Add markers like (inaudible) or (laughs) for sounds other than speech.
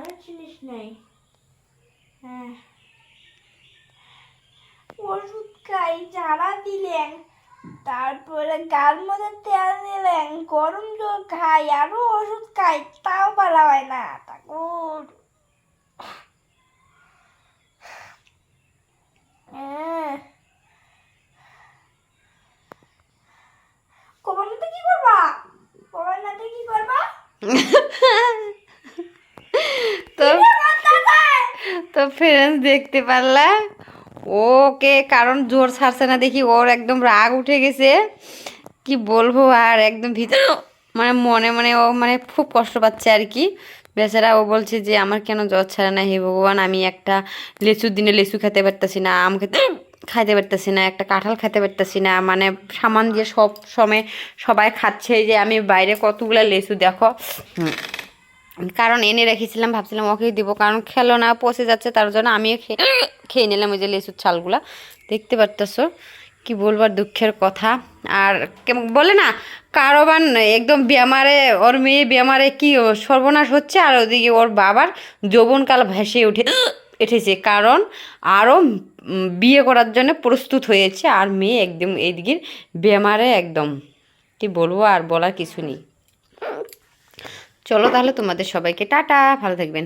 ভালো জিনিস নেই হ্যাঁ ওষুধ খাই, ঝাড়া দিলেন, তারপরে গাল মধ্যে তেল দিলেন, গরম জল খাই, আরও ওষুধ খাই, তাও ভালো হয় না, ঠাকুর। হ্যাঁ কি করবা? কমানাতে কি করবা (laughs) তো তো ফ্রেন্ডস দেখতে পারলা ওকে, কারণ জোর ছাড়ছে না দেখি, ওর একদম রাগ উঠে গেছে। কি বলব আর, একদম ভিতরে মানে মনে মনে ও মানে খুব কষ্ট পাচ্ছে আর কি। বেচারা ও বলছে যে, আমার কেন জ্বর ছাড়ে না হে ভগবান? আমি একটা লেচুর দিনে লেচু খেতে পারতেছি না, আম খেতে খাইতে পারতেছি না, একটা কাঁঠাল খেতে পারতেছি না। মানে সামান দিয়ে সব সময় সবাই খাচ্ছে যে আমি বাইরে কতগুলো লেচু দেখো। কারণ এনে রেখেছিলাম, ভাবছিলাম ওকেই দিব, কারণ খেলো না, পচে যাচ্ছে, তার জন্য আমিও খেয়ে নিলাম ওই যে লেচুর ছালগুলা। দেখতে পারতেছো কি বলবার দুঃখের কথা। আর বলে না কারোবার একদম বেমারে, ওর মেয়ে বেমারে কি সর্বনাশ হচ্ছে, আর ওদিকে ওর বাবার যৌবনকাল ভেসে উঠে, উঠেছে। কারণ আরও বিয়ে করার জন্য প্রস্তুত হয়েছে, আর মেয়ে একদম এদিকে বেমারে একদম। কি বলব আর বলার কিছু নেই। চলো তাহলে তোমাদের সবাইকে টাটা ভালো থাকবেন।